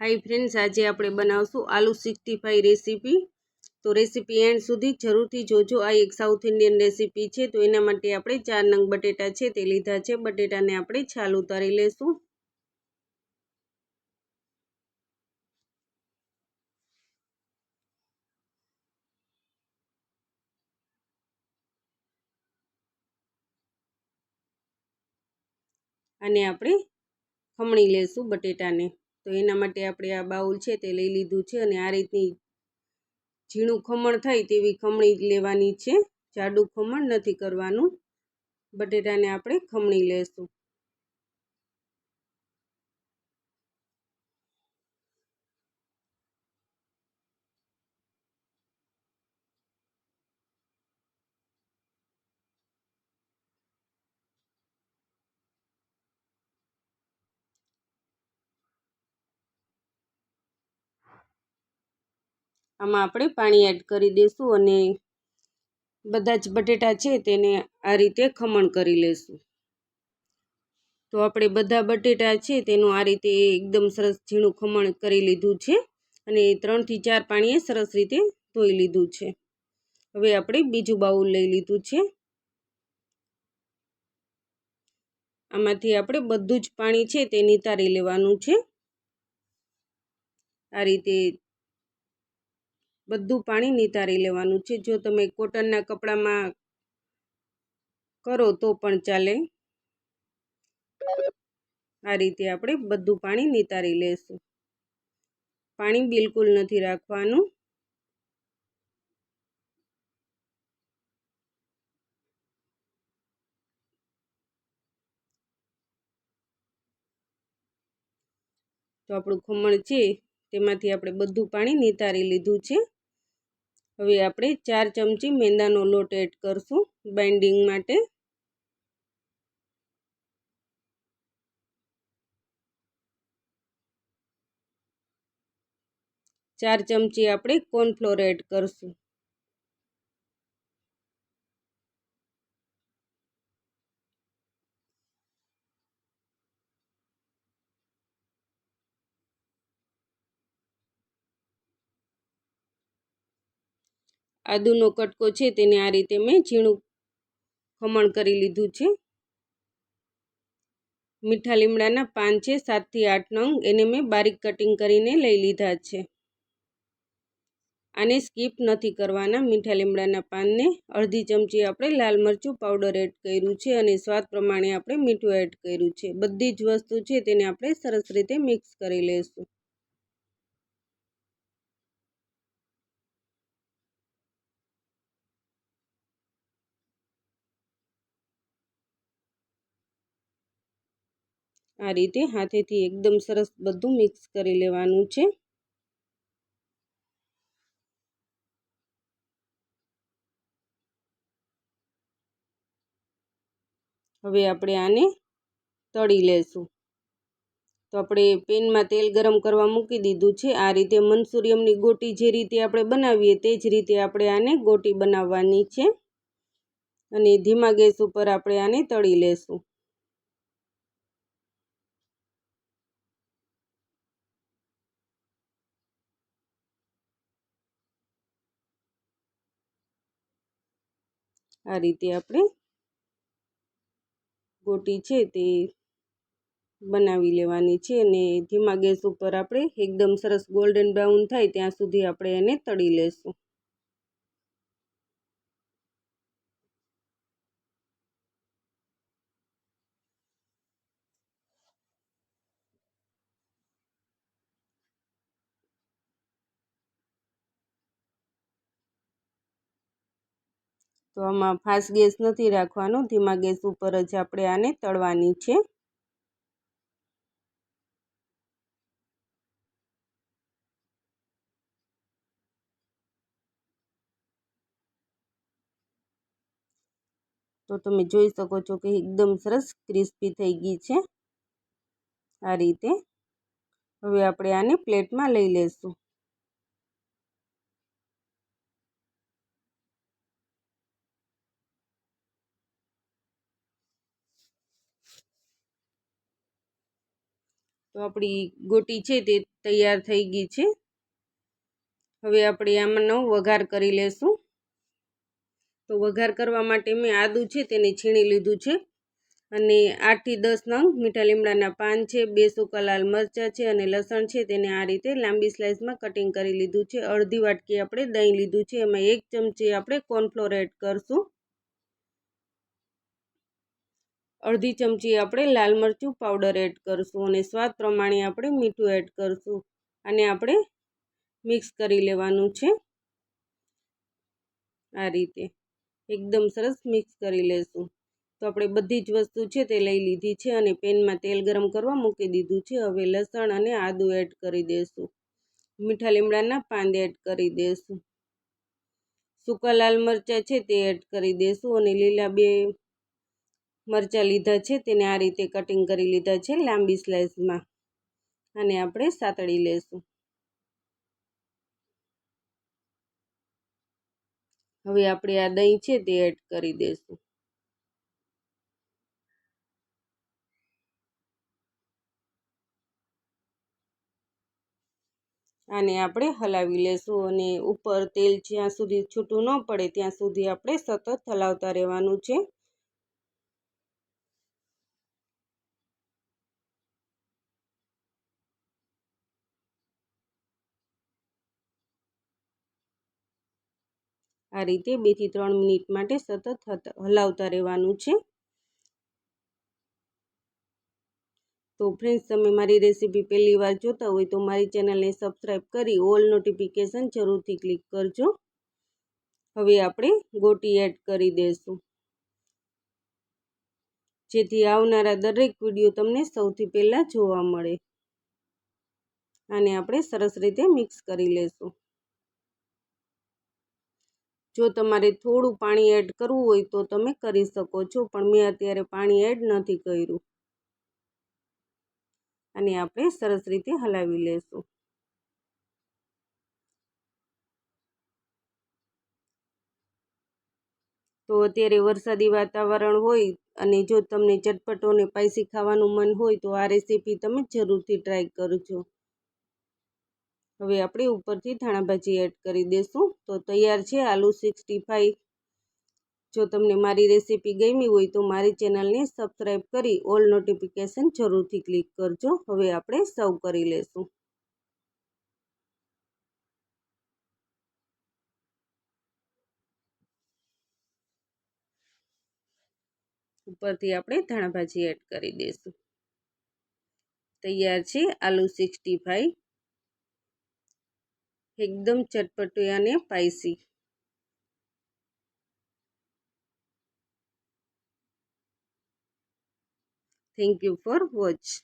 Hi friends આજે આપણે બનાવશું આલુ સિક્સટી ફાઈવ રેસીપી. તો રેસીપી એન્ડ સુધી જરૂરથી જોજો. આ એક સાઉથ ઇન્ડિયન રેસીપી છે, તો એના માટે આપણે ચાર નંગ બટેટા છે, તે લીધા છે. બટેટાને આપણે છાલ ઉતારી લેશું. અને આપણે ખમણી લેશું બટેટાને. તો એના માટે આપણે આ બાઉલ છે તે લઈ લીધું છે અને આ રીતની ઝીણું ખમણ થાય તેવી ખમણી લેવાની છે. જાડું ખમણ નથી કરવાનું. બટેટાને આપણે ખમણી લેશું. આમાં આપણે પાણી એડ કરી દઈશું અને બધા જ બટેટા છે તેને આ રીતે ખમણ કરી લેશું. તો આપણે બધા બટેટા છે તેનું આ રીતે એકદમ સરસ ઝીણું ખમણ કરી લીધું છે અને ત્રણથી ચાર પાણીએ સરસ રીતે ધોઈ લીધું છે. હવે આપણે બીજું બાઉલ લઈ લીધું છે. આમાંથી આપણે બધું જ પાણી છે તે નિતારી લેવાનું છે. આ રીતે બધું પાણી નિતારી લેવાનું છે. જો તમે કોટનના કપડામાં કરો તો પણ ચાલે. આ રીતે આપણે બધું પાણી નિતારી લેશું. પાણી બિલકુલ નથી રાખવાનું. તો આપણું ખમણ છે, તેમાંથી આપણે બધું પાણી નિતારી લીધું છે. હવે આપણે ચાર ચમચી મેંદાનો લોટ એડ કરશું બાઇન્ડિંગ માટે. ચાર ચમચી આપણે કોર્નફ્લોર એડ કરશું. આદુનો કટકો છે તેને આ રીતે મેં ઝીણું ખમણ કરી લીધું છે. મીઠા લીમડાના પાન છે સાતથી આઠ નંગ, એને મેં બારીક કટિંગ કરીને લઈ લીધા છે. આને સ્કીપ નથી કરવાના, મીઠા લીમડાના પાનને અડધી ચમચી આપણે લાલ મરચું પાવડર એડ કર્યું છે અને સ્વાદ પ્રમાણે આપણે મીઠું એડ કર્યું છે. બધી જ વસ્તુ છે તેને આપણે સરસ રીતે મિક્સ કરી લઈશું આ રીતે હાથેથી એકદમ સરસ બધું મિક્સ કરી લેવાનું છે. હવે આપણે આને તળી લેશું. તો આપણે પેનમાં તેલ ગરમ કરવા મૂકી દીધું છે. આ રીતે મનસુરિયમની ગોટી જે રીતે આપણે બનાવીએ તે જ રીતે આપણે આને ગોટી બનાવવાની છે. અને ધીમા ગેસ ઉપર આપણે આને તળી લેશું. આ રીતે આપણે ગોટી છે તે બનાવી લેવાની છે અને ધીમા ગેસ ઉપર આપણે એકદમ સરસ ગોલ્ડન બ્રાઉન થાય ત્યાં સુધી આપણે એને તળી લેશું. તો આમાં ફાસ્ટ ગેસ નથી રાખવાનો, ધીમા ગેસ ઉપર જ આપણે આને તળવાની છે. તો તમે જોઈ શકો છો કે એકદમ સરસ ક્રિસ્પી થઈ ગઈ છે આ રીતે. હવે આપણે આને પ્લેટમાં લઈ લેશું. તો આપણી ગોટી છે તે તૈયાર થઈ ગઈ છે. હવે આપણે આમાંનો વઘાર કરી લેશું. તો વઘાર કરવા માટે મેં આદું છે તેને છીણી લીધું છે. અને આઠથી દસ નંગ મીઠા લીમડાના પાન છે, બે સૂકા લાલ મરચાં છે અને લસણ છે તેને આ રીતે લાંબી સ્લાઇસમાં કટિંગ કરી લીધું છે. અડધી વાટકી આપણે દહીં લીધું છે. એમાં એક ચમચી આપણે કોર્નફ્લોર એડ કરશું. અડધી ચમચી આપણે લાલ મરચું પાવડર એડ કરીશું અને સ્વાદ પ્રમાણે આપણે મીઠું એડ કરીશું. અને આપણે મિક્સ કરી લેવાનું છે. આ રીતે એકદમ સરસ મિક્સ કરી લેશું. તો આપણે બધી જ વસ્તુ છે તે લઈ લીધી છે અને પેનમાં તેલ ગરમ કરવા મૂકી દીધું છે. હવે લસણ અને આદું એડ કરી દઈશું મીઠા લીમડાના પાંદ એડ કરી દઈશું સૂકા લાલ મરચાં છે તે એડ કરી દઈશું અને લીલા બે મરચાં લીધા છે, તેને આ રીતે કટિંગ કરી લીધા છે, લાંબી સ્લાઇસમાં અને આપણે સાતળી લેશું. હવે આપણે આ દહીં છે તે એડ કરી દઈશું આને આપણે હલાવી લેશું અને ઉપર તેલ જ્યાં સુધી છૂટું ન પડે ત્યાં સુધી આપણે સતત હલાવતા રહેવાનું છે. આ રીતે બેથી ત્રણ મિનિટ માટે સતત હલાવતા રહેવાનું છે. તો ફ્રેન્ડ્સ તમે મારી રેસીપી પહેલી વાર જોતા હોય તો મારી ચેનલને સબસ્ક્રાઈબ કરી ઓલ નોટિફિકેશન જરૂરથી ક્લિક કરજો. હવે આપણે ગોટી એડ કરી દઈશું. જેથી આવનારા દરેક વીડિયો તમને સૌથી પહેલાં જોવા મળે. આને આપણે સરસ રીતે મિક્સ કરી લેશું. જો તમારે થોડું પાણી એડ કરવું હોય તો તમે કરી શકો છો, પણ મેં અત્યારે પાણી એડ નથી કર્યું. અને આપણે સરસ રીતે હલાવી લેશું. તો અત્યારે વરસાદી વાતાવરણ હોય અને જો તમને ચટપટો અને પાયસી ખાવાનું મન હોય તો આ રેસીપી તમે જરૂરથી ટ્રાય કરજો. હવે આપણે ઉપરથી ધાણાભાજી એડ કરી દઈશું તો તૈયાર છે આલુ સિક્સટી ફાઈવ જો તમને મારી રેસીપી ગમી હોય તો મારી ચેનલને સબસ્ક્રાઈબ કરી ઓલ નોટિફિકેશન જરૂરથી ક્લિક કરજો. હવે આપણે સર્વ કરી લેશું. ઉપરથી આપણે ધાણાભાજી એડ કરી દઈશું તૈયાર છે આલુ સિક્સટી ફાઈવ एकदम चटपट यानी spicy thank you for watch